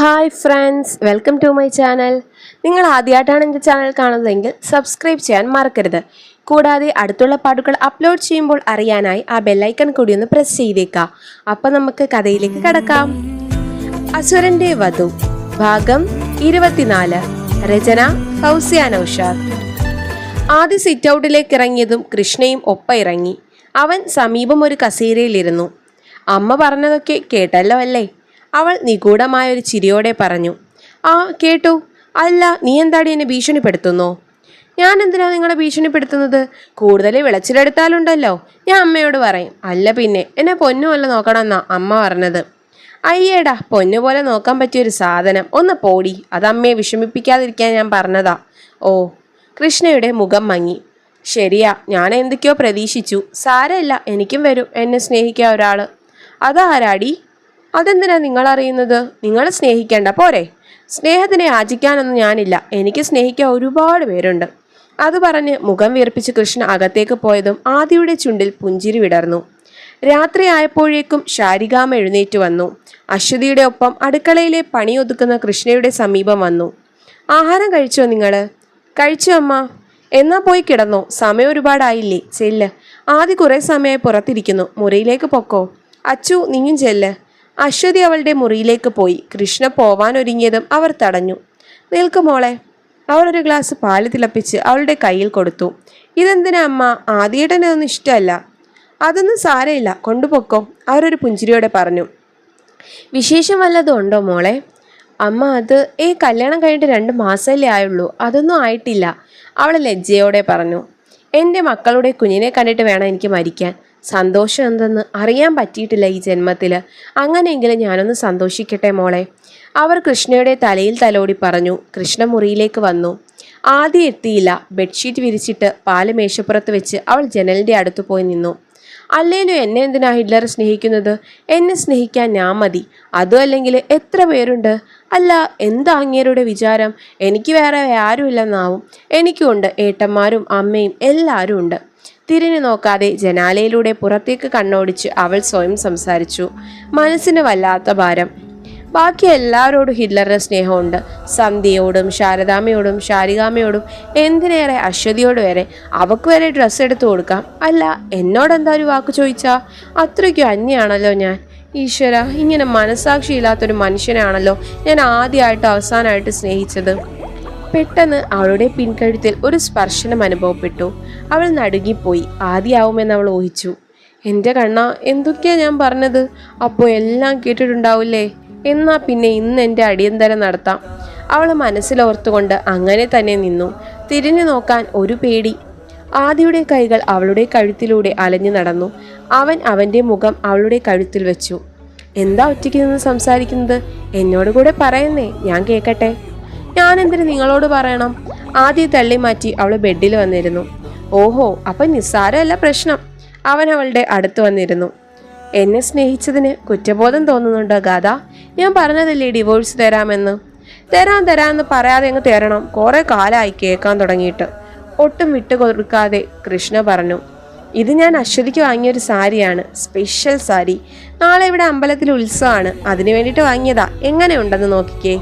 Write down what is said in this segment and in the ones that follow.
Hi friends welcome to my channel. നിങ്ങൾ ആദ്യമായിട്ടാണ് എന്റെ ചാനൽ കാണുന്നതെങ്കിൽ സബ്സ്ക്രൈബ് ചെയ്യാൻ മറക്കരുത്. കൂടാതെ അടുത്തുള്ള പാട്ടുകൾ അപ്ലോഡ് ചെയ്യുമ്പോൾ അറിയാനായി ആ ബെല്ലൈക്കൺ കൂടി ഒന്ന് പ്രസ് ചെയ്തേക്കാം അപ്പം നമുക്ക് കഥയിലേക്ക് കടക്കാം. അസുരന്റെ വധു ഭാഗം ഇരുപത്തിനാല്. രചന ഫൗസിയ ആദ്യ സിറ്റ് ഔട്ടിലേക്ക് ഇറങ്ങിയതും കൃഷ്ണയും ഒപ്പം ഇറങ്ങി. അവൻ സമീപം ഒരു കസേരയിലിരുന്നു അമ്മ പറഞ്ഞതൊക്കെ കേട്ടല്ലോ അല്ലേ? അവൾ നിഗൂഢമായ ഒരു ചിരിയോടെ പറഞ്ഞു ആ കേട്ടു. അല്ല നീ എന്താടി എന്നെ ഭീഷണിപ്പെടുത്തുന്നോ? ഞാൻ എന്തിനാ നിങ്ങളെ ഭീഷണിപ്പെടുത്തുന്നത്? കൂടുതൽ വിളച്ചിലെടുത്താലുണ്ടല്ലോ. ഞാൻ അമ്മയോട് പറയും. അല്ല പിന്നെ എന്നെ പൊന്നു വല്ല നോക്കണമെന്നാ അമ്മ പറഞ്ഞത്. അയ്യേടാ പൊന്നു പോലെ നോക്കാൻ പറ്റിയൊരു സാധനം. ഒന്ന് പോടി. അത് അമ്മയെ വിഷമിപ്പിക്കാതിരിക്കാൻ ഞാൻ പറഞ്ഞതാ. ഓ. കൃഷ്ണയുടെ മുഖം മങ്ങി. ശരിയാ ഞാൻ എന്തൊക്കെയോ പ്രതീക്ഷിച്ചു. സാരമില്ല എനിക്കും വരും. എന്നെ സ്നേഹിക്കാൻ ഒരാൾ അതാരാടി? അതെന്തിനാ നിങ്ങൾ അറിയുന്നത് നിങ്ങൾ സ്നേഹിക്കേണ്ട. പോരെ. സ്നേഹത്തിനെ യാചിക്കാനൊന്നും ഞാനില്ല. എനിക്ക് സ്നേഹിക്കാൻ ഒരുപാട് പേരുണ്ട്. അത് പറഞ്ഞ് മുഖം വീർപ്പിച്ച് കൃഷ്ണ അകത്തേക്ക് പോയതും ആദിയുടെ ചുണ്ടിൽ പുഞ്ചിരി വിടർന്നു. രാത്രി ആയപ്പോഴേക്കും ശാരികാമ എഴുന്നേറ്റ് വന്നു. അശ്വതിയുടെ ഒപ്പം അടുക്കളയിലെ പണി ഒതുക്കുന്ന കൃഷ്ണയുടെ സമീപം വന്നു. ആഹാരം കഴിച്ചോ നിങ്ങൾ കഴിച്ചു അമ്മ. എന്നാ പോയി കിടന്നോ. സമയം ഒരുപാടായില്ലേ. ചെല്ല്. ആദ്യ കുറേ സമയമായി പുറത്തിരിക്കുന്നു. മുറിയിലേക്ക് പൊക്കോ. അച്ചു നീയും ചെല്ല്. അശ്വതി അവളുടെ മുറിയിലേക്ക് പോയി. കൃഷ്ണ പോവാൻ ഒരുങ്ങിയതും അവർ തടഞ്ഞു. നിൽക്ക് മോളെ. അവൾ ഒരു ഗ്ലാസ് പാൽ തിളപ്പിച്ച് അവളുടെ കയ്യിൽ കൊടുത്തു. ഇതെന്തിനാ അമ്മ? ആദ്യേട്ടനെ ഒന്നും ഇഷ്ടമല്ല. അതൊന്നും സാരമില്ല. കൊണ്ടുപോക്കോ അവരൊരു പുഞ്ചിരിയോടെ പറഞ്ഞു. വിശേഷം വല്ലതും ഉണ്ടോ മോളെ? അമ്മ അത് ഏ കല്യാണം കഴിഞ്ഞിട്ട് രണ്ട് മാസമല്ലേ ആയുള്ളൂ. അതൊന്നും ആയിട്ടില്ല. അവൾ ലജ്ജയോടെ പറഞ്ഞു. എന്റെ മക്കളുടെ കുഞ്ഞിനെ കണ്ടിട്ട് വേണം എനിക്ക് മരിക്കാൻ. സന്തോഷം എന്തെന്ന് അറിയാൻ പറ്റിയിട്ടില്ല ഈ ജന്മത്തിൽ അങ്ങനെയെങ്കിലും ഞാനൊന്ന് സന്തോഷിക്കട്ടെ മോളെ. അവർ കൃഷ്ണയുടെ തലയിൽ തലോടി പറഞ്ഞു കൃഷ്ണ മുറിയിലേക്ക് വന്നു. ആദ്യം എത്തിയില്ല. ബെഡ്ഷീറ്റ് വിരിച്ചിട്ട് പാൽ മേശപ്പുറത്ത് വെച്ച് അവൾ ജനലിന്റെ അടുത്ത് പോയി നിന്നു. അല്ലേലും എന്നെ എന്തിനാ ഹിറ്റ്ലർ സ്നേഹിക്കുന്നത്? എന്നെ സ്നേഹിക്കാൻ ഞാൻ മതി. അതും അല്ലെങ്കിൽ എത്ര പേരുണ്ട്? അല്ല എന്താ അങ്ങേരുടെ വിചാരം? എനിക്ക് വേറെ ആരുമില്ലെന്നാവും. എനിക്കുണ്ട് ഏട്ടന്മാരും അമ്മയും എല്ലാവരും ഉണ്ട്. തിരിഞ്ഞു നോക്കാതെ ജനാലയിലൂടെ പുറത്തേക്ക് കണ്ണോടിച്ച് അവൾ സ്വയം സംസാരിച്ചു. മനസ്സിന് വല്ലാത്ത ഭാരം. ബാക്കി എല്ലാവരോടും ഹിറ്റ്ലറുടെ സ്നേഹമുണ്ട്. സന്ധ്യയോടും ശാരദാമ്മയോടും ശാരികാമ്മയോടും എന്തിനേറെ അശ്വതിയോട് വരെ അവക്ക് വരെ ഡ്രസ്സ് എടുത്തു കൊടുക്കാം. അല്ല എന്നോടെന്താ ഒരു വാക്ക് ചോദിച്ചാ? അത്രയ്ക്കും അന്യാണല്ലോ ഞാൻ. ഈശ്വര ഇങ്ങനെ മനസാക്ഷിയില്ലാത്തൊരു മനുഷ്യനാണല്ലോ ഞാൻ ആദ്യമായിട്ട് അവസാനമായിട്ട് സ്നേഹിച്ചത്. പെട്ടെന്ന് അവളുടെ പിൻകഴുത്തിൽ ഒരു സ്പർശനം അനുഭവപ്പെട്ടു. അവൾ നടുങ്ങിപ്പോയി. ആദ്യമാവുമെന്ന് അവൾ ഊഹിച്ചു. എന്റെ കണ്ണ എന്തൊക്കെയാ ഞാൻ പറഞ്ഞത്? അപ്പോൾ എല്ലാം കേട്ടിട്ടുണ്ടാവില്ലേ? എന്നാ പിന്നെ ഇന്ന് എന്റെ അടിയന്തരം നടത്താം. അവൾ മനസ്സിലോർത്തുകൊണ്ട് അങ്ങനെ തന്നെ നിന്നു. തിരിഞ്ഞു നോക്കാൻ ഒരു പേടി. ആദിയുടെ കൈകൾ അവളുടെ കഴുത്തിലൂടെ അലഞ്ഞു നടന്നു. അവൻ അവന്റെ മുഖം അവളുടെ കഴുത്തിൽ വെച്ചു. എന്താ ഒറ്റയ്ക്ക് നിന്ന് സംസാരിക്കുന്നത്? എന്നോട് കൂടെ പറയുന്നേ. ഞാൻ കേൾക്കട്ടെ ഞാൻ എന്തിനു നിങ്ങളോട് പറയണം? ആദ്യം തള്ളി മാറ്റി അവൾ ബെഡിൽ വന്നിരുന്നു. ഓഹോ അപ്പം നിസ്സാരമല്ല പ്രശ്നം. അവൻ അവളുടെ അടുത്ത് വന്നിരുന്നു. എന്നെ സ്നേഹിച്ചതിന് കുറ്റബോധം തോന്നുന്നുണ്ടോ ഗാഥ? ഞാൻ പറഞ്ഞതല്ലേ ഡിവോഴ്സ് തരാമെന്ന്? തരാൻ തരാമെന്ന് പറയാതെ അങ്ങ് തരണം. കുറേ കാലമായി കേൾക്കാൻ തുടങ്ങിയിട്ട്. ഒട്ടും വിട്ടുകൊടുക്കാതെ കൃഷ്ണ പറഞ്ഞു ഇത് ഞാൻ അശ്വതിക്ക് വാങ്ങിയൊരു സാരിയാണ് സ്പെഷ്യൽ സാരി. നാളെ ഇവിടെ അമ്പലത്തിൽ ഉത്സവമാണ്. അതിനു വേണ്ടിയിട്ട് വാങ്ങിയതാ. എങ്ങനെയുണ്ടെന്ന് നോക്കിക്കേ.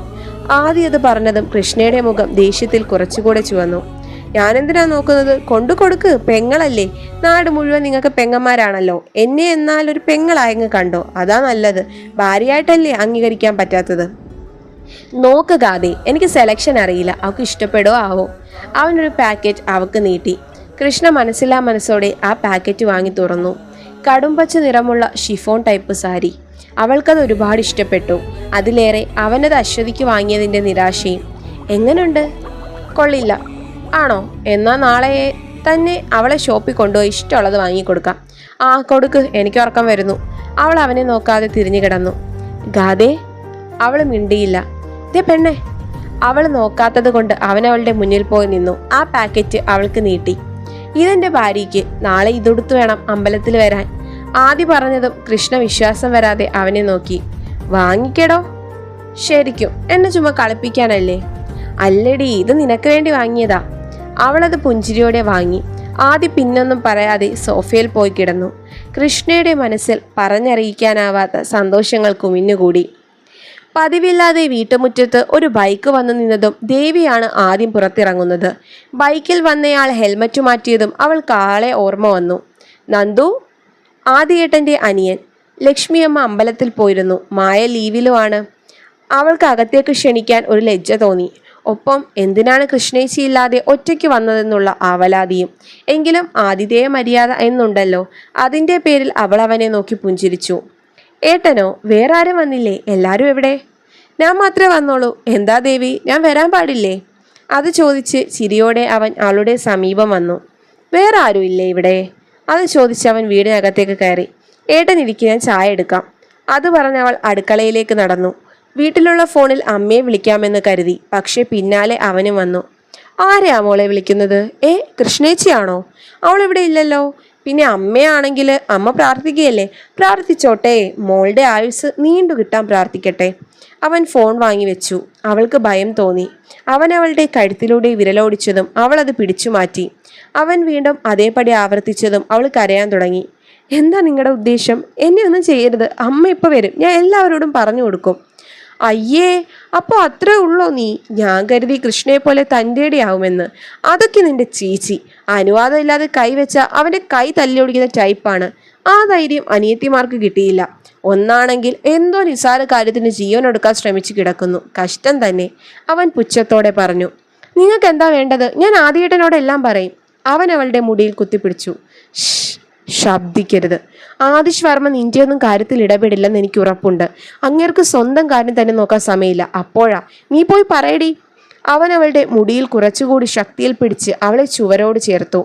ആദ്യം അത് പറഞ്ഞതും കൃഷ്ണയുടെ മുഖം ദേഷ്യത്തിൽ കുറച്ചുകൂടെ ചുവന്നു. ഞാനെന്തിനാ നോക്കുന്നത്? കൊണ്ടു കൊടുക്ക് പെങ്ങളല്ലേ. നാട് മുഴുവൻ നിങ്ങൾക്ക് പെങ്ങന്മാരാണല്ലോ. എന്നെ എന്നാൽ ഒരു പെങ്ങളായങ്ങ് കണ്ടോ? അതാ നല്ലത്. ഭാര്യയായിട്ടല്ലേ അംഗീകരിക്കാൻ പറ്റാത്തത്. നോക്ക് എനിക്ക് സെലക്ഷൻ അറിയില്ല. അവൾക്ക് ഇഷ്ടപ്പെടോ ആവോ? അവനൊരു പാക്കറ്റ് അവക്ക് നീട്ടി. കൃഷ്ണ മനസ്സിലാ മനസ്സോടെ ആ പാക്കറ്റ് വാങ്ങി തുറന്നു. കടുംപച്ച നിറമുള്ള ഷിഫോൺ ടൈപ്പ് സാരി. അവൾക്കത് ഒരുപാട് ഇഷ്ടപ്പെട്ടു. അതിലേറെ അവനത് അശ്വതിക്ക് വാങ്ങിയതിന്റെ നിരാശയും. എങ്ങനുണ്ട്? കൊള്ളില്ല. ആണോ? എന്നാൽ നാളെ തന്നെ അവളെ ഷോപ്പിൽ കൊണ്ടുപോയി ഇഷ്ടമുള്ളത് വാങ്ങിക്കൊടുക്കാം. ആ കൊടുക്ക്. എനിക്ക് ഉറക്കം വരുന്നു. അവൾ അവനെ നോക്കാതെ തിരിഞ്ഞു കിടന്നു. ഗാദേ അവൾ മിണ്ടിയില്ല. ദേ പെണ്ണെ. അവൾ നോക്കാത്തത് കൊണ്ട് അവൻ അവളുടെ മുന്നിൽ പോയി നിന്നു. ആ പാക്കറ്റ് അവൾക്ക് നീട്ടി. ഇതെന്റെ ഭാര്യയ്ക്ക്. നാളെ ഇതൊടുത്തു വേണം അമ്പലത്തിൽ വരാൻ. ആദ്യ പറഞ്ഞതും കൃഷ്ണ വിശ്വാസം വരാതെ അവനെ നോക്കി. വാങ്ങിക്കടോ? ശരിക്കും. എന്നെ ചുമ്മാ കളിപ്പിക്കാനല്ലേ? അല്ലടി ഇത് നിനക്ക് വേണ്ടി വാങ്ങിയതാ. അവളത് പുഞ്ചിരിയോടെ വാങ്ങി. ആദ്യ പിന്നൊന്നും പറയാതെ സോഫയിൽ പോയി കിടന്നു. കൃഷ്ണയുടെ മനസ്സിൽ പറഞ്ഞറിയിക്കാനാവാത്ത സന്തോഷങ്ങൾ കുമിഞ്ഞുകൂടി. പതിവില്ലാതെ വീട്ടുമുറ്റത്ത് ഒരു ബൈക്ക് വന്നു നിന്നതും ദേവിയാണ് ആദ്യം പുറത്തിറങ്ങുന്നത്. ബൈക്കിൽ വന്നയാൾ ഹെൽമറ്റ് മാറ്റിയതും അവൾ കാളെ ഓർമ്മ വന്നു. നന്ദു ആദിയേട്ടന്റെ അനിയൻ ലക്ഷ്മിയമ്മ അമ്പലത്തിൽ പോയിരുന്നു. മായ ലീവിലുമാണ്. അവൾക്ക് അകത്തേക്ക് ക്ഷണിക്കാൻ ഒരു ലജ്ജ തോന്നി. ഒപ്പം എന്തിനാണ് കൃഷ്ണേച്ചി ഇല്ലാതെ ഒറ്റയ്ക്ക് വന്നതെന്നുള്ള ആവലാതിയും. എങ്കിലും ആതിഥേയ മര്യാദ എന്നുണ്ടല്ലോ. അതിന്റെ പേരിൽ അവൾ അവനെ നോക്കി പുഞ്ചിരിച്ചു. ഏട്ടനോ വേറെ ആരും വന്നില്ലേ? എല്ലാവരും എവിടെ? ഞാൻ മാത്രമേ വന്നോളൂ. എന്താ ദേവി? ഞാൻ വരാൻ പാടില്ലേ? അത് ചോദിച്ച് ചിരിയോടെ അവൻ അവളുടെ സമീപം വന്നു. വേറെ ഇല്ലേ ഇവിടെ? അത് ചോദിച്ച് അവൻ വീടിനകത്തേക്ക് കയറി ഏട്ടൻ ഞാൻ ചായ എടുക്കാം. അത് പറഞ്ഞ് അവൾ അടുക്കളയിലേക്ക് നടന്നു. വീട്ടിലുള്ള ഫോണിൽ അമ്മയെ വിളിക്കാമെന്ന് കരുതി പക്ഷെ പിന്നാലെ അവനും വന്നു. ആരെയാ മോളെ വിളിക്കുന്നത്? ഏ കൃഷ്ണേച്ചിയാണോ? അവൾ ഇവിടെ ഇല്ലല്ലോ. പിന്നെ അമ്മയാണെങ്കിൽ അമ്മ പ്രാർത്ഥിക്കുകയല്ലേ? പ്രാർത്ഥിച്ചോട്ടെ മോളുടെ ആയുസ് നീണ്ടു കിട്ടാൻ പ്രാർത്ഥിക്കട്ടെ. അവൻ ഫോൺ വാങ്ങി വെച്ചു. അവൾക്ക് ഭയം തോന്നി. അവൻ അവളുടെ കഴുത്തിലൂടെ വിരലോടിച്ചതും അവൾ അത് പിടിച്ചു മാറ്റി. അവൻ വീണ്ടും അതേപടി ആവർത്തിച്ചതും അവൾ കരയാൻ തുടങ്ങി. എന്താ നിങ്ങളുടെ ഉദ്ദേശം? എന്നെ ഒന്നും ചെയ്യരുത്. അമ്മ ഇപ്പോൾ വരും. ഞാൻ എല്ലാവരോടും പറഞ്ഞു കൊടുക്കും. അയ്യേ അപ്പോൾ അത്രേ ഉള്ളോ നീ? ഞാൻ കരുതി കൃഷ്ണയെ പോലെ തന്റെയുടെ ആവുമെന്ന്. അതൊക്കെ നിന്റെ ചേച്ചി. അനുവാദം ഇല്ലാതെ കൈവച്ച അവന്റെ കൈ തല്ലിയൊടിക്കുന്ന ടൈപ്പാണ്. ആ ധൈര്യം അനിയത്തിമാർക്ക് കിട്ടിയില്ല. ഒന്നാണെങ്കിൽ എന്തോ നിസാര കാര്യത്തിന് ജീവൻ എടുക്കാൻ ശ്രമിച്ചു കിടക്കുന്നു. കഷ്ടം തന്നെ. അവൻ പുച്ഛത്തോടെ പറഞ്ഞു. നിങ്ങൾക്ക് എന്താ വേണ്ടത്? ഞാൻ ആദ്യേട്ടനോടെല്ലാം പറയും. അവൻ അവളുടെ മുടിയിൽ കുത്തിപ്പിടിച്ചു. ശബ്ദിക്കരുത്. ആദിഷ് വർമ്മ നിന്റെയൊന്നും കാര്യത്തിൽ ഇടപെടില്ലെന്ന് എനിക്ക് ഉറപ്പുണ്ട്. അങ്ങേർക്ക് സ്വന്തം കാര്യം തന്നെ നോക്കാൻ സമയമില്ല. അപ്പോഴാ നീ പോയി പറയടി. അവൻ അവളുടെ മുടിയിൽ കുറച്ചുകൂടി ശക്തിയിൽ പിടിച്ച് അവളെ ചുവരോട് ചേർത്തു.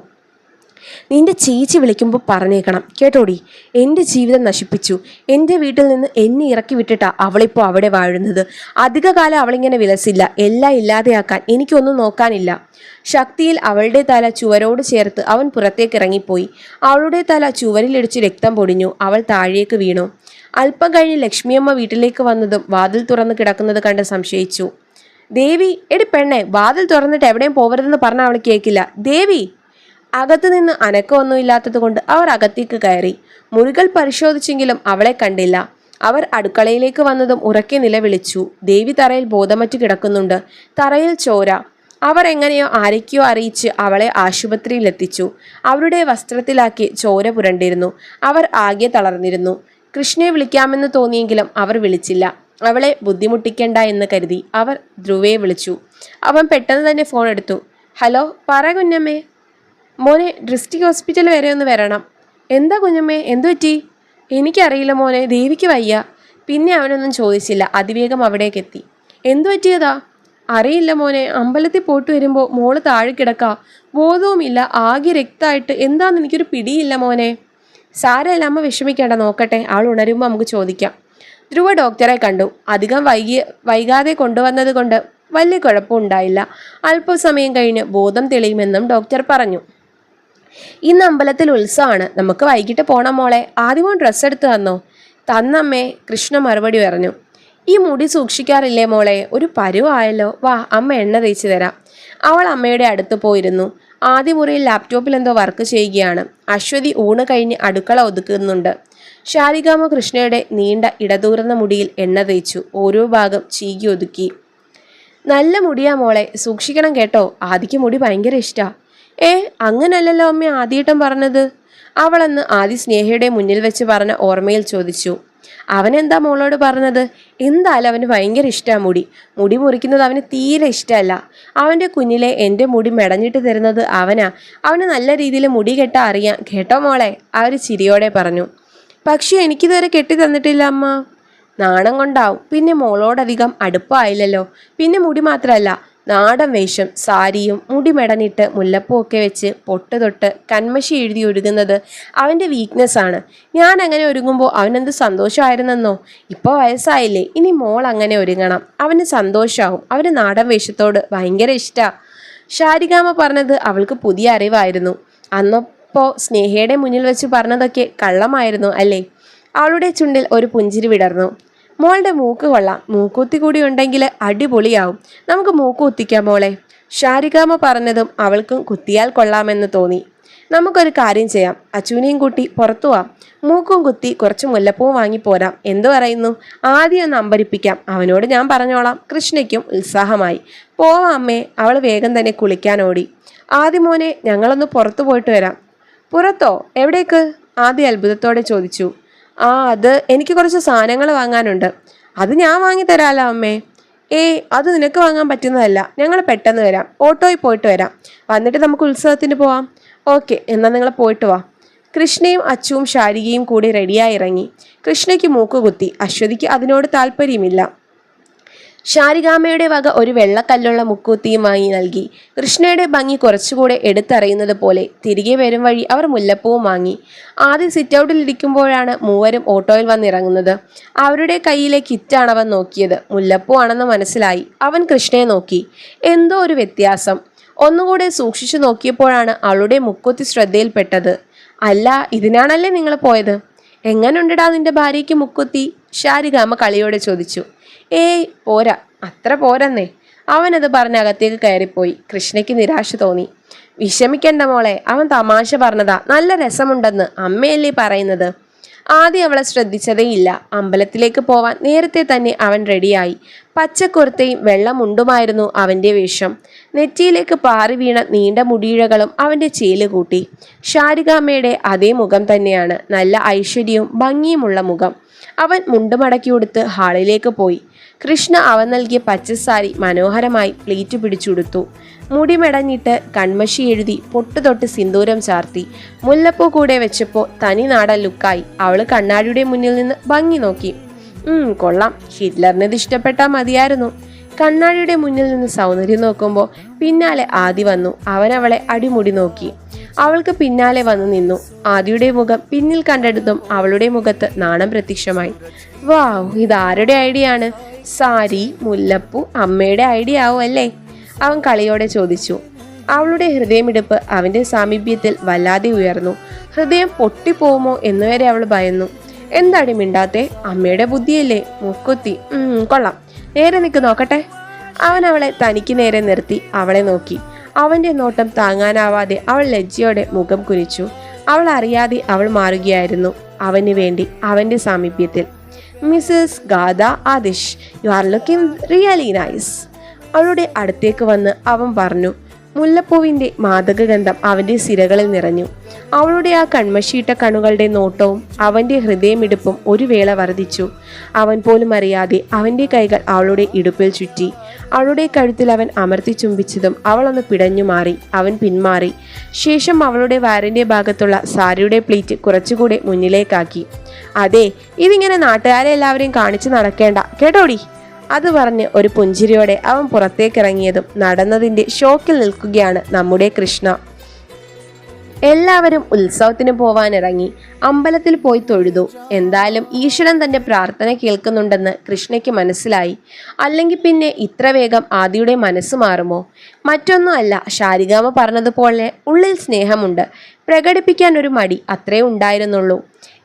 നിന്റെ ചേച്ചി വിളിക്കുമ്പോൾ പറഞ്ഞേക്കണം. കേട്ടോടി? എന്റെ ജീവിതം നശിപ്പിച്ചു. എന്റെ വീട്ടിൽ നിന്ന് എന്നെ ഇറക്കി വിട്ടിട്ടാ അവളിപ്പോൾ അവിടെ വാഴുന്നത്. അധികകാലം അവളിങ്ങനെ വിലസില്ല. എല്ലാം ഇല്ലാതെയാക്കാൻ എനിക്കൊന്നും നോക്കാനില്ല. ശക്തിയിൽ അവളുടെ തല ചുവരോട് ചേർത്ത് അവൻ പുറത്തേക്ക് ഇറങ്ങിപ്പോയി. അവളുടെ തല ചുവരിലിടിച്ച് രക്തം പൊടിഞ്ഞു. അവൾ താഴേക്ക് വീണു. അല്പം കഴിഞ്ഞ് ലക്ഷ്മിയമ്മ വീട്ടിലേക്ക് വന്നതും വാതിൽ തുറന്ന് കിടക്കുന്നത് കണ്ട് സംശയിച്ചു. ദേവി എടി പെണ്ണെ വാതിൽ തുറന്നിട്ട് എവിടെയും പോവരുതെന്ന് പറഞ്ഞാൽ അവൾ കേൾക്കില്ല ദേവി അകത്തു നിന്ന് അനക്കമൊന്നുമില്ലാത്തത് കൊണ്ട് അവർ അകത്തേക്ക് കയറി. മുറികൾ പരിശോധിച്ചെങ്കിലും അവളെ കണ്ടില്ല. അവർ അടുക്കളയിലേക്ക് വന്നതും ഉറക്കെ നിലവിളിച്ചു. ദേവി തറയിൽ ബോധമറ്റ് കിടക്കുന്നുണ്ട്. തറയിൽ ചോര. അവർ എങ്ങനെയോ ആരൊക്കെയോ അറിയിച്ച് അവളെ ആശുപത്രിയിലെത്തിച്ചു അവരുടെ വസ്ത്രത്തിലാക്കി ചോര പുരണ്ടിരുന്നു. അവർ ആകെ തളർന്നിരുന്നു. കൃഷ്ണയെ വിളിക്കാമെന്ന് തോന്നിയെങ്കിലും അവർ വിളിച്ചില്ല. അവളെ ബുദ്ധിമുട്ടിക്കണ്ട എന്ന് കരുതി അവർ ധ്രുവയെ വിളിച്ചു. അവൻ പെട്ടെന്ന് തന്നെ ഫോൺ എടുത്തു. ഹലോ പറ കുഞ്ഞമ്മേ. മോനെ ഡിസ്ട്രിക്ട് ഹോസ്പിറ്റൽ വരെ ഒന്ന് വരണം. എന്താ കുഞ്ഞമ്മേ എന്തു പറ്റി? എനിക്കറിയില്ല മോനെ ദേവിക്ക് വയ്യ. പിന്നെ അവനൊന്നും ചോദിച്ചില്ല. അതിവേഗം അവിടേക്ക് എത്തി എന്തു പറ്റിയതാ? അറിയില്ല മോനെ അമ്പലത്തിൽ പോയിട്ട് വരുമ്പോൾ മോൾ താഴെ കിടക്ക. ബോധവുമില്ല ആകെ രക്തമായിട്ട് എന്താന്ന് എനിക്കൊരു പിടിയില്ല മോനെ. സാരമല്ല അമ്മ വിഷമിക്കേണ്ട നോക്കട്ടെ. ആൾ ഉണരുമ്പോൾ നമുക്ക് ചോദിക്കാം. ധ്രുവ ഡോക്ടറെ കണ്ടു. അധികം വൈകി വൈകാതെ കൊണ്ടുവന്നത് കൊണ്ട് വലിയ കുഴപ്പമുണ്ടായില്ല. അല്പസമയം കഴിഞ്ഞ് ബോധം തെളിയുമെന്നും ഡോക്ടർ പറഞ്ഞു. ഇന്ന് അമ്പലത്തിൽ ഉത്സവമാണ്. നമുക്ക് വൈകിട്ട് പോണം മോളെ. ആദ്യമോ ഡ്രസ്സ് എടുത്ത് തന്നോ. തന്നമ്മേ കൃഷ്ണ മറുപടി പറഞ്ഞു. ഈ മുടി സൂക്ഷിക്കാറില്ലേ മോളെ? ഒരു പരുവായല്ലോ വാ അമ്മ എണ്ണ തേച്ച് തരാം. അവൾ അമ്മയുടെ അടുത്ത് പോയിരുന്നു. ആദ്യ മുറിയിൽ ലാപ്ടോപ്പിൽ എന്തോ വർക്ക് ചെയ്യുകയാണ്. അശ്വതി ഊണ് കഴിഞ്ഞ് അടുക്കള ഒതുക്കുന്നുണ്ട്. ശാരികാമ കൃഷ്ണയുടെ നീണ്ട ഇടതൂർന്ന മുടിയിൽ എണ്ണ തേച്ചു. ഓരോ ഭാഗം ചീകി ഒതുക്കി. നല്ല മുടിയാ മോളെ. സൂക്ഷിക്കണം കേട്ടോ. ആദിക്ക് മുടി ഭയങ്കര ഇഷ്ടാ. ഏ അങ്ങനല്ലല്ലോ അമ്മ ആദ്യട്ടം പറഞ്ഞത്. അവളന്ന് ആദി സ്നേഹയുടെ മുന്നിൽ വെച്ച് പറഞ്ഞ ഓർമ്മയിൽ ചോദിച്ചു. അവനെന്താ മോളോട് പറഞ്ഞത്? എന്തായാലും അവന് ഭയങ്കര ഇഷ്ടാ മുടി. മുടി മുറിക്കുന്നത് അവന് തീരെ ഇഷ്ടമല്ല അവന്റെ കുഞ്ഞിലെ എന്റെ മുടി മെടഞ്ഞിട്ട് തരുന്നത് അവനാ. അവന് നല്ല രീതിയിൽ മുടി കെട്ടാ അറിയാം. കേട്ടോ മോളെ? അവർ ചിരിയോടെ പറഞ്ഞു. പക്ഷെ എനിക്കിതുവരെ കെട്ടി തന്നിട്ടില്ല അമ്മ. നാണം കൊണ്ടാവും. പിന്നെ മോളോടധികം അടുപ്പമായില്ലല്ലോ പിന്നെ മുടി മാത്രമല്ല നാടൻ വേഷം സാരിയും മുടി മുല്ലപ്പൂവൊക്കെ വെച്ച് പൊട്ട് തൊട്ട് കന്മശി എഴുതി ഒരുങ്ങുന്നത് അവന്റെ വീക്ക്നെസ്സാണ് ഞാൻ അങ്ങനെ ഒരുങ്ങുമ്പോൾ അവനെന്ത് സന്തോഷമായിരുന്നെന്നോ? ഇപ്പോൾ വയസ്സായില്ലേ ഇനി മോൾ അങ്ങനെ ഒരുങ്ങണം. അവന് സന്തോഷമാവും അവന് നാടൻ വേഷത്തോട് ഭയങ്കര ഇഷ്ടമാണ് ഷാരികാമ പറഞ്ഞത് അവൾക്ക് പുതിയ അറിവായിരുന്നു. അന്നപ്പോൾ സ്നേഹയുടെ മുന്നിൽ വെച്ച് പറഞ്ഞതൊക്കെ കള്ളമായിരുന്നു അല്ലേ? അവളുടെ ചുണ്ടിൽ ഒരു പുഞ്ചിരി വിടർന്നു. മോളുടെ മൂക്ക് കൊള്ളാം. മൂക്കുത്തി കൂടി ഉണ്ടെങ്കിൽ അടിപൊളിയാവും. നമുക്ക് മൂക്ക് കുത്തിക്കാം മോളെ. ഷാരികാമ പറഞ്ഞതും അവൾക്കും കുത്തിയാൽ കൊള്ളാമെന്ന് തോന്നി. നമുക്കൊരു കാര്യം ചെയ്യാം. അച്ചുവിനെയും കൂട്ടി പുറത്തു പോവാം മൂക്കും കുത്തി കുറച്ച് മുല്ലപ്പൂവും വാങ്ങിപ്പോരാം എന്തു പറയുന്നു? ആദ്യം ഒന്ന് അമ്പരിപ്പിക്കാം. അവനോട് ഞാൻ പറഞ്ഞോളാം. കൃഷ്ണയ്ക്കും ഉത്സാഹമായി. പോവാം അമ്മേ. അവൾ വേഗം തന്നെ കുളിക്കാൻ ഓടി. ആദ്യം ഞങ്ങളൊന്ന് പുറത്തു പോയിട്ട് വരാം. പുറത്തോ? എവിടേക്ക്? ആദ്യ അത്ഭുതത്തോടെ ചോദിച്ചു. ആ അത് എനിക്ക് കുറച്ച് സാധനങ്ങൾ വാങ്ങാനുണ്ട്. അത് ഞാൻ വാങ്ങി തരാമല്ലോ അമ്മേ? ഏയ് അത് നിനക്ക് വാങ്ങാൻ പറ്റുന്നതല്ല. ഞങ്ങൾ പെട്ടെന്ന് വരാം. ഓട്ടോയിൽ പോയിട്ട് വരാം. വന്നിട്ട് നമുക്ക് ഉത്സവത്തിന് പോവാം. ഓക്കെ എന്നാൽ നിങ്ങൾ പോയിട്ട് വാ. കൃഷ്ണയും അച്ചുവും ശാരികയും കൂടി റെഡിയായി ഇറങ്ങി. കൃഷ്ണയ്ക്ക് മൂക്കുകുത്തി. അശ്വതിക്ക് അതിനോട് താല്പര്യമില്ല. ശാരികാമ്മയുടെ വക ഒരു വെള്ളക്കല്ലുള്ള മുക്കൂത്തിയും വാങ്ങി നൽകി. കൃഷ്ണയുടെ ഭംഗി കുറച്ചുകൂടെ എടുത്തറിയുന്നത് പോലെ തിരികെ വരും വഴി അവർ മുല്ലപ്പൂവും വാങ്ങി. ആദ്യം സിറ്റ് ഔട്ടിൽ ഇരിക്കുമ്പോഴാണ് മൂവരും ഓട്ടോയിൽ വന്നിറങ്ങുന്നത്. അവരുടെ കയ്യിലെ കിറ്റാണ് അവൻ നോക്കിയത്. മുല്ലപ്പൂ ആണെന്ന് മനസ്സിലായി. അവൻ കൃഷ്ണയെ നോക്കി. എന്തോ ഒരു വ്യത്യാസം. ഒന്നുകൂടെ സൂക്ഷിച്ചു നോക്കിയപ്പോഴാണ് അവളുടെ മുക്കുത്തി ശ്രദ്ധയിൽപ്പെട്ടത്. അല്ല ഇതിനാണല്ലേ നിങ്ങൾ പോയത്? എങ്ങനുണ്ടടാ നിന്റെ ഭാര്യയ്ക്ക് മുക്കുത്തി? ശാരികാമ്മ കളിയോടെ ചോദിച്ചു ഏയ് പോരാ അത്ര പോരന്നേ. അവനത് പറഞ്ഞ് അകത്തേക്ക് കയറിപ്പോയി. കൃഷ്ണയ്ക്ക് നിരാശ തോന്നി. വിഷമിക്കണ്ട മോളെ അവൻ തമാശ പറഞ്ഞതാ. നല്ല രസമുണ്ടെന്ന് അമ്മയല്ലേ പറയുന്നത്? ആദ്യം അവളെ ശ്രദ്ധിച്ചതേയില്ല അമ്പലത്തിലേക്ക് പോവാൻ നേരത്തെ തന്നെ അവൻ റെഡിയായി പച്ചക്കുർത്തയും വെള്ളമുണ്ടുമായിരുന്നു അവന്റെ വേഷം. നെറ്റിയിലേക്ക് പാറി വീണ നീണ്ട മുടിയിഴകളും അവന്റെ ചേൽ കൂട്ടി. ഷാരികാമ്മയുടെ അതേ മുഖം തന്നെയാണ്. നല്ല ഐശ്വര്യവും ഭംഗിയുമുള്ള മുഖം. അവൻ മുണ്ടുമടക്കി കൊടുത്ത് ഹാളിലേക്ക് പോയി. കൃഷ്ണ അവൻ നൽകിയ പച്ചസാരി മനോഹരമായി പ്ലേറ്റ് പിടിച്ചുടുത്തു. മുടി മെടഞ്ഞിട്ട് കൺമഷി എഴുതി പൊട്ടുതൊട്ട് സിന്ദൂരം ചാർത്തി. മുല്ലപ്പൂ കൂടെ വെച്ചപ്പോൾ തനി നാടൻ ലുക്കായി അവൾ കണ്ണാടിയുടെ മുന്നിൽ നിന്ന് ഭംഗി നോക്കി. കൊള്ളാം. ഹിറ്റ്ലറിന് ഇത് ഇഷ്ടപ്പെട്ടാൽ മതിയായിരുന്നു. കണ്ണാടിയുടെ മുന്നിൽ നിന്ന് സൗന്ദര്യം നോക്കുമ്പോൾ പിന്നാലെ ആദി വന്നു. അവൻ അവളെ അടിമുടി നോക്കി. അവൾക്ക് പിന്നാലെ വന്നു നിന്നു. ആദിയുടെ മുഖം പിന്നിൽ കണ്ടെടുത്തും അവളുടെ മുഖത്ത് നാണം പ്രത്യക്ഷമായി. വാവ് ഇതാരുടെ ഐഡിയ ആണ്? സാരി മുല്ലപ്പൂ അമ്മയുടെ ഐഡിയ ആവും അല്ലേ? അവൻ കളിയോടെ ചോദിച്ചു. അവളുടെ ഹൃദയമിടിപ്പ് അവന്റെ സാമീപ്യത്തിൽ വല്ലാതെ ഉയർന്നു. ഹൃദയം പൊട്ടിപ്പോവുമോ എന്നുവരെ അവൾ ഭയന്നു. എന്താടി മിണ്ടാത്തെ? അമ്മയുടെ ബുദ്ധിയല്ലേ? മുക്കുത്തി. കൊള്ളാം. നേരെ നിൽക്ക് നോക്കട്ടെ. അവൻ അവളെ തനിക്ക് നേരെ നിർത്തി. അവളെ നോക്കി. അവന്റെ നോട്ടം താങ്ങാനാവാതെ അവൾ ലജ്ജയോടെ മുഖം കുനിച്ചു. അവൾ അറിയാതെ അവൾ മാറുകയായിരുന്നു. അവന് വേണ്ടി അവന്റെ സാമീപ്യത്തിൽ. Mrs Gada Adish you are looking really nice അവളുടെ അടുത്തേക്ക് വന്ന് അവൻ പറഞ്ഞു മുല്ലപ്പൂവിന്റെ മാതകഗന്ധം അവന്റെ സിരകളിൽ നിറഞ്ഞു. അവളുടെ ആ കൺമഷിയിട്ട കണ്ണുകളുടെ നോട്ടവും അവന്റെ ഹൃദയമിടുപ്പും ഒരു വേള വർദ്ധിച്ചു. അവൻ പോലും അറിയാതെ അവന്റെ കൈകൾ അവളുടെ ഇടുപ്പിൽ ചുറ്റി. അവളുടെ കഴുത്തിൽ അവൻ അമർത്തി ചുംബിച്ചതും അവളൊന്ന് പിടഞ്ഞു മാറി. അവൻ പിന്മാറി. ശേഷം അവളുടെ വാരന്റെ ഭാഗത്തുള്ള സാരിയുടെ പ്ലേറ്റ് കുറച്ചുകൂടെ മുന്നിലേക്കാക്കി. അതെ ഇതിങ്ങനെ നാട്ടുകാരെ എല്ലാവരെയും കാണിച്ചു നടക്കേണ്ട. കേട്ടോടി? അത് പറഞ്ഞ് ഒരു പുഞ്ചിരിയോടെ അവൻ പുറത്തേക്കിറങ്ങിയതും നടന്നതിന്റെ ഷോക്കിൽ നിൽക്കുകയാണ് നമ്മുടെ കൃഷ്ണ. എല്ലാവരും ഉത്സവത്തിന് പോവാനിറങ്ങി. അമ്പലത്തിൽ പോയി തൊഴുതു. എന്തായാലും ഈശ്വരൻ തന്റെ പ്രാർത്ഥന കേൾക്കുന്നുണ്ടെന്ന് കൃഷ്ണയ്ക്ക് മനസ്സിലായി. അല്ലെങ്കിൽ പിന്നെ ഇത്ര വേഗം ആദിയുടെ മനസ്സ് മാറുമോ? മറ്റൊന്നുമല്ല ശാരികാമ പറഞ്ഞതുപോലെ ഉള്ളിൽ സ്നേഹമുണ്ട്. പ്രകടിപ്പിക്കാൻ ഒരു മടി അത്രേ ഉണ്ടായിരുന്നുള്ളൂ.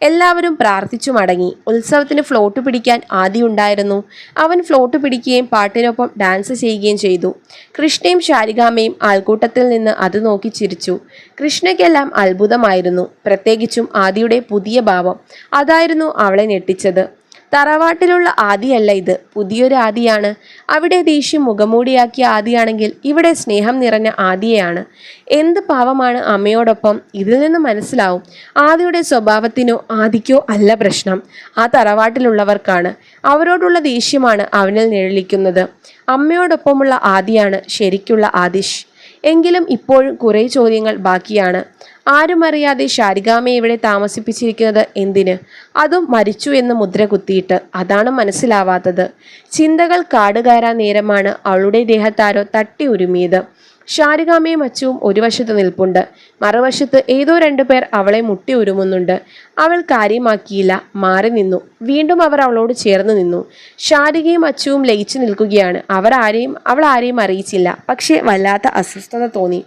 എല്ലാവരും പ്രാർത്ഥിച്ചു മടങ്ങി. ഉത്സവത്തിന് ഫ്ലോട്ട് പിടിക്കാൻ ആദി ഉണ്ടായിരുന്നു. അവൻ ഫ്ലോട്ട് പിടിക്കുകയും പാട്ടിനൊപ്പം ഡാൻസ് ചെയ്യുകയും ചെയ്തു. കൃഷ്ണയും ശാരികാമയും ആൾക്കൂട്ടത്തിൽ നിന്ന് അത് നോക്കി ചിരിച്ചു. കൃഷ്ണയ്ക്കെല്ലാം അത്ഭുതമായിരുന്നു. പ്രത്യേകിച്ചും ആദിയുടെ പുതിയ ഭാവം. അതായിരുന്നു അവളെ ഞെട്ടിച്ചത്. തറവാട്ടിലുള്ള ആദിയല്ല ഇത്. പുതിയൊരു ആദിയാണ്. അവിടെ ദേഷ്യം മുഖമൂടിയാക്കിയ ആദിയാണെങ്കിൽ ഇവിടെ സ്നേഹം നിറഞ്ഞ ആദിയെയാണ്. എന്ത് പാവമാണ് അമ്മയോടൊപ്പം? ഇതിൽ നിന്ന് മനസ്സിലാവും. ആദിയുടെ സ്വഭാവത്തിനോ ആദിക്കോ അല്ല പ്രശ്നം. ആ തറവാട്ടിലുള്ളവർക്കാണ്. അവരോടുള്ള ദേഷ്യമാണ് അവനിൽ നിഴലിക്കുന്നത്. അമ്മയോടൊപ്പമുള്ള ആദിയാണ് ശരിക്കുള്ള ആദിഷ്. എങ്കിലും ഇപ്പോഴും കുറേ ചോദ്യങ്ങൾ ബാക്കിയാണ്. ആരും അറിയാതെ ശാരികാമയെ ഇവിടെ താമസിപ്പിച്ചിരിക്കുന്നത് എന്തിന്? അതും മരിച്ചു എന്ന് മുദ്ര കുത്തിയിട്ട് അതാണ് മനസ്സിലാവാത്തത്. ചിന്തകൾ കാടുകയറാൻ നേരമാണ് അവളുടെ ദേഹത്താരോ തട്ടി ഉരുമിയത്. ശാരികാമയും അച്ചുവും ഒരു വശത്ത് നിൽപ്പുണ്ട്. മറുവശത്ത് ഏതോ രണ്ടു പേർ അവളെ മുട്ടി ഉരുമുന്നുണ്ട്. അവൾ കാര്യമാക്കിയില്ല മാറി നിന്നു. വീണ്ടും അവർ അവളോട് ചേർന്ന് നിന്നു. ശാരികയും അച്ചുവും ലയിച്ചു നിൽക്കുകയാണ്. അവർ ആരെയും അവൾ ആരെയും അറിയിച്ചില്ല. പക്ഷേ വല്ലാത്ത അസ്വസ്ഥത തോന്നി.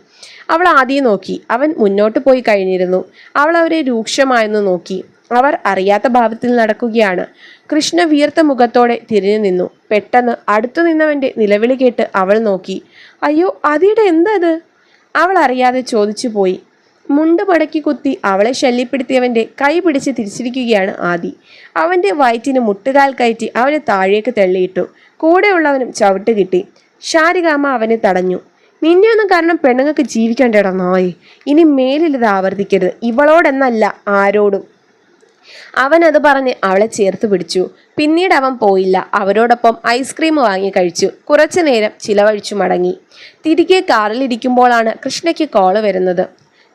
അവൾ ആദ്യം നോക്കി. അവൻ മുന്നോട്ട് പോയി കഴിഞ്ഞിരുന്നു. അവൾ അവരെ രൂക്ഷമായെന്ന് നോക്കി. അവർ അറിയാത്ത ഭാവത്തിൽ നടക്കുകയാണ്. കൃഷ്ണ വീർത്ത മുഖത്തോടെ തിരിഞ്ഞു നിന്നു. പെട്ടെന്ന് അടുത്തു നിന്നവന്റെ നിലവിളി കേട്ട് അവൾ നോക്കി. അയ്യോ അതിയുടെ എന്തത് അവൾ അറിയാതെ ചോദിച്ചു പോയി. മുണ്ട് മടക്കി കുത്തി അവളെ ശല്യപ്പെടുത്തിയവന്റെ കൈ പിടിച്ച് തിരിച്ചിരിക്കുകയാണ് ആദി. അവന്റെ വയറ്റിന് മുട്ടുകാൽ കയറ്റി അവനെ താഴേക്ക് തള്ളിയിട്ടു. കൂടെയുള്ളവനും ചവിട്ട് കിട്ടി. ഷാരികാമ അവനെ തടഞ്ഞു. നിന്നെ ഒന്നും കാരണം പെണ്ണുങ്ങൾക്ക് ജീവിക്കണ്ടേടാ നായി. ഇനി മേലിൽ ആവർത്തിക്കരുത്. ഇവളോടെന്നല്ല ആരോടും. അവൻ അത് പറഞ്ഞ് അവളെ ചേർത്ത് പിടിച്ചു. പിന്നീട് അവൻ പോയില്ല. അവരോടൊപ്പം ഐസ്ക്രീം വാങ്ങി കഴിച്ചു. കുറച്ചു നേരം ചിലവഴിച്ചു മടങ്ങി. തിരികെ കാറിലിരിക്കുമ്പോഴാണ് കൃഷ്ണയ്ക്ക് കോൾ വരുന്നത്.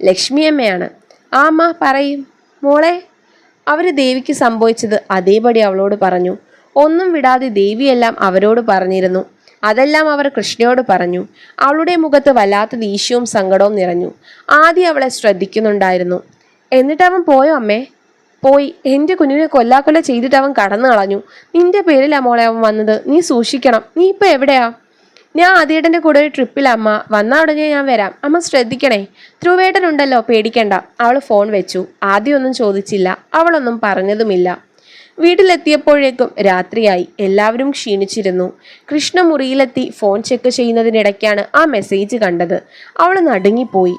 ലക്ഷ്മിയമ്മയാണ് ആ അമ്മ പറയും. മോളെ അവർ ദേവിക്ക് സംഭവിച്ചത് അതേപടി അവളോട് പറഞ്ഞു. ഒന്നും വിടാതെ ദേവിയെല്ലാം അവരോട് പറഞ്ഞിരുന്നു. അതെല്ലാം അവർ കൃഷ്ണയോട് പറഞ്ഞു. അവളുടെ മുഖത്ത് വല്ലാത്ത ദേഷ്യവും സങ്കടവും നിറഞ്ഞു. ആദ്യം അവളെ ശ്രദ്ധിക്കുന്നുണ്ടായിരുന്നു. എന്നിട്ട് അവൻ പോയോ അമ്മേ? പോയി. എന്റെ കുഞ്ഞിനെ കൊല്ലാക്കൊല്ല ചെയ്തിട്ട് അവൻ കടന്നു കളഞ്ഞു. നിന്റെ പേരിലാ മോളെ അവൻ വന്നത്. നീ സൂക്ഷിക്കണം. നീ ഇപ്പൊ എവിടെയാ? ഞാൻ ആദ്യേട്ടന്റെ കൂടെ ഒരു ട്രിപ്പിൽ അമ്മ. വന്ന ഉടനെ ഞാൻ വരാം. അമ്മ ശ്രദ്ധിക്കണേ. ധ്രുവേട്ടനുണ്ടല്ലോ പേടിക്കണ്ട. അവൾ ഫോൺ വെച്ചു. ആദ്യമൊന്നും ചോദിച്ചില്ല. അവളൊന്നും പറഞ്ഞതുമില്ല. വീട്ടിലെത്തിയപ്പോഴേക്കും രാത്രിയായി. എല്ലാവരും ക്ഷീണിച്ചിരുന്നു. കൃഷ്ണ മുറിയിലെത്തി ഫോൺ ചെക്ക് ചെയ്യുന്നതിനിടയ്ക്കാണ് ആ മെസ്സേജ് കണ്ടത്. അവൾ നടുങ്ങിപ്പോയി.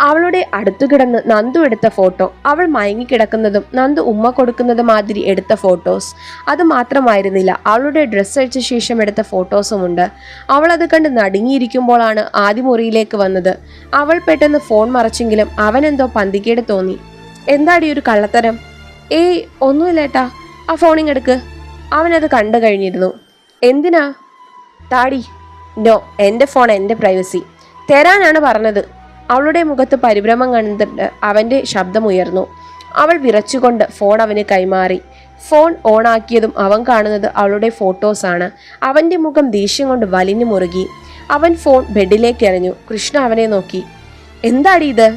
അവളുടെ അടുത്തു കിടന്ന് നന്ദു എടുത്ത ഫോട്ടോ അവൾ മയങ്ങിക്കിടക്കുന്നതും നന്ദു ഉമ്മ കൊടുക്കുന്നത് മാതിരി എടുത്ത ഫോട്ടോസ് അത് മാത്രമായിരുന്നില്ല അവളുടെ ഡ്രസ്സ് അഴിച്ച ശേഷം എടുത്ത ഫോട്ടോസുമുണ്ട് അവൾ അത് കണ്ട് നടുങ്ങിയിരിക്കുമ്പോഴാണ് ആദ്യ മുറിയിലേക്ക് വന്നത്. അവൾ പെട്ടെന്ന് ഫോൺ മറച്ചെങ്കിലും അവൻ എന്തോ പന്തിക്കേട് തോന്നി. എന്താടി ഒരു കള്ളത്തരം? ഏയ് ഒന്നുമില്ലേട്ടാ ആ ഫോണിങ് എടുക്ക്. അവനത് കണ്ടു കഴിഞ്ഞിരുന്നു. എന്തിനാ? താടി നോ എന്റെ ഫോൺ എന്റെ പ്രൈവസി തരാനാണ് പറഞ്ഞത്. അവളുടെ മുഖത്ത് പരിഭ്രമം കണ്ടിട്ട് അവന്റെ ശബ്ദമുയർന്നു അവൾ വിറച്ചുകൊണ്ട് ഫോൺ അവന് കൈമാറി. ഫോൺ ഓണാക്കിയതും അവൻ കാണുന്നത് അവളുടെ ഫോട്ടോസാണ് അവന്റെ മുഖം ദേഷ്യം കൊണ്ട് വലിഞ്ഞു മുറുകി. അവൻ ഫോൺ ബെഡിലേക്ക് എറിഞ്ഞു. കൃഷ്ണ അവനെ നോക്കി. എന്താടി ഇത്?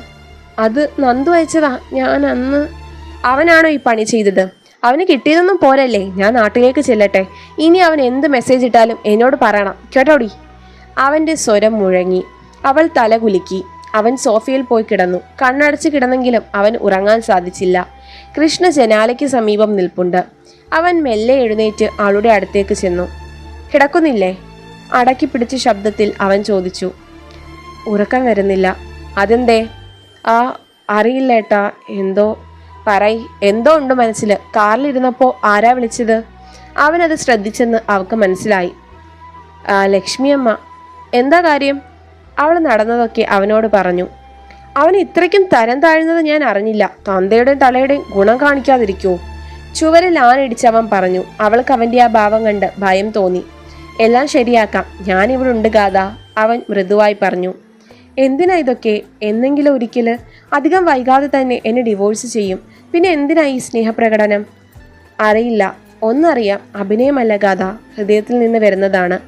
അത് നന്ദു അയച്ചതാ. ഞാൻ അന്ന് അവനാണോ ഈ പണി ചെയ്തത്? അവന് കിട്ടിയതൊന്നും പോരല്ലേ? ഞാൻ നാട്ടിലേക്ക് ചെല്ലട്ടെ. ഇനി അവൻ എന്ത് മെസ്സേജ് ഇട്ടാലും എന്നോട് പറയണം. കേട്ടോടി? അവന്റെ സ്വരം മുഴങ്ങി. അവൾ തല കുലുക്കി. അവൻ സോഫയിൽ പോയി കിടന്നു. കണ്ണടച്ച് കിടന്നെങ്കിലും അവൻ ഉറങ്ങാൻ സാധിച്ചില്ല. കൃഷ്ണ ജനാലയ്ക്ക് സമീപം നിൽപ്പുണ്ട്. അവൻ മെല്ലെ എഴുന്നേറ്റ് ആളുടെ അടുത്തേക്ക് ചെന്നു. കിടക്കുന്നില്ലേ? അടക്കി പിടിച്ച ശബ്ദത്തിൽ അവൻ ചോദിച്ചു. ഉറക്കം വരുന്നില്ല. അതെന്തേ? ആ അറിയില്ല ഏട്ടാ എന്തോ പറയ് എന്തോ ഉണ്ട് മനസ്സിൽ കാറിലിരുന്നപ്പോൾ ആരാ വിളിച്ചത്? അവനത് ശ്രദ്ധിച്ചെന്ന് അവൾക്ക് മനസ്സിലായി. ലക്ഷ്മിയമ്മ എന്താ കാര്യം? അവൾ നടന്നതൊക്കെ അവനോട് പറഞ്ഞു. അവൻ ഇത്രയ്ക്കും തരം താഴ്ന്നത് ഞാൻ അറിഞ്ഞില്ല. തന്തയുടെയും തലയുടെയും ഗുണം കാണിക്കാതിരിക്കുമോ ചുവരിൽ ആനടിച്ച് അവൻ പറഞ്ഞു. അവൾക്ക് അവന്റെ ആ ഭാവം കണ്ട് ഭയം തോന്നി. എല്ലാം ശരിയാക്കാം. ഞാനിവിടെ ഉണ്ട് ഗാഥ അവൻ മൃദുവായി പറഞ്ഞു. എന്തിനാ ഇതൊക്കെ? എന്നെങ്കിലും ഒരിക്കൽ അധികം വൈകാതെ തന്നെ എന്നെ ഡിവോഴ്സ് ചെയ്യും. പിന്നെ എന്തിനാ ഈ സ്നേഹപ്രകടനം? അറിയില്ല. ഒന്നറിയാം അഭിനയമല്ല കഥ ഹൃദയത്തിൽ നിന്ന് വരുന്നതാണ്.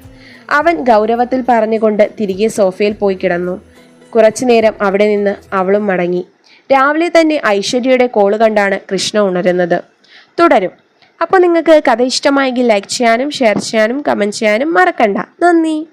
അവൻ ഗൗരവത്തിൽ പറഞ്ഞുകൊണ്ട് തിരികെ സോഫയിൽ പോയി കിടന്നു. കുറച്ചുനേരം അവിടെ നിന്ന് അവളും മടങ്ങി. രാവിലെ തന്നെ ഐശ്വര്യയുടെ കോൾ കണ്ടാണ് കൃഷ്ണ ഉണരുന്നത്. തുടരും. അപ്പോൾ നിങ്ങൾക്ക് കഥ ഇഷ്ടമായെങ്കിൽ ലൈക്ക് ചെയ്യാനും ഷെയർ ചെയ്യാനും കമന്റ് ചെയ്യാനും മറക്കണ്ട. നന്ദി.